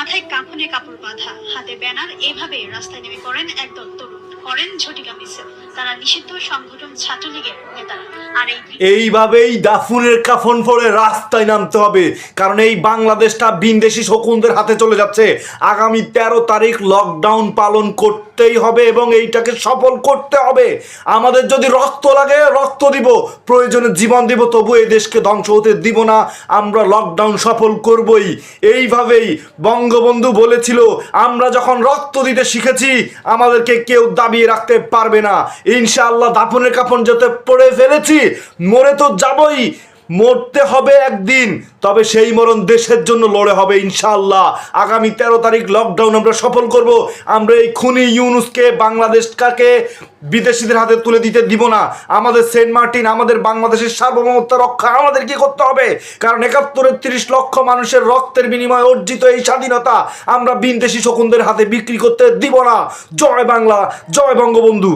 মাথায় কাফনে কাপড় বাঁধা হাতে ব্যানার এভাবে রাস্তায় নেমে পড়েন একদল তরুণ। করেন ঝটিকা মিছিল তারা নিষিদ্ধ সংগঠন ছাত্রলীগের নেতারা। আর এই এইভাবেই দাফুনের কাফন পরে রাস্তায় নামতে হবে। কারণ এই বাংলাদেশটা বিনদেশি শকুনদের হাতে চলে যাচ্ছে। আগামী তেরো তারিখ লকডাউন পালন করতেই হবে এবং এইটাকে সফল করতে হবে। আমাদের যদি রক্ত লাগে, রক্ত দিব। প্রয়োজনে জীবন দিব, তবু এই দেশকে ধ্বংস হতে দিব না। আমরা লকডাউন সফল করবই। এইভাবেই বঙ্গবন্ধু বলেছিল, আমরা যখন রক্ত দিতে শিখেছি, আমাদেরকে কেউ দাবিয়ে রাখতে পারবে না। ইনশাআল্লাহ দাফনের কাপন যাতে পড়ে ফেলেছি মরে তো যাবই। মরতে হবে একদিন, তবে সেই মরণ দেশের জন্য লড়ে হবে ইনশাআল্লাহ। আগামী তেরো তারিখ লকডাউন আমরা সফল করব। আমরা এই খুনি ইউনুসকে বাংলাদেশটাকে বিদেশিদের হাতে তুলে দিতে দিব না। আমাদের সেন্ট মার্টিন, আমাদের বাংলাদেশের সার্বভৌমত্ব রক্ষা আমাদের কি করতে হবে? কারণ একাত্তরের তিরিশ লক্ষ মানুষের রক্তের বিনিময়ে অর্জিত এই স্বাধীনতা আমরা বিনদেশি শকুনদের হাতে বিক্রি করতে দিব না। জয় বাংলা, জয় বঙ্গবন্ধু।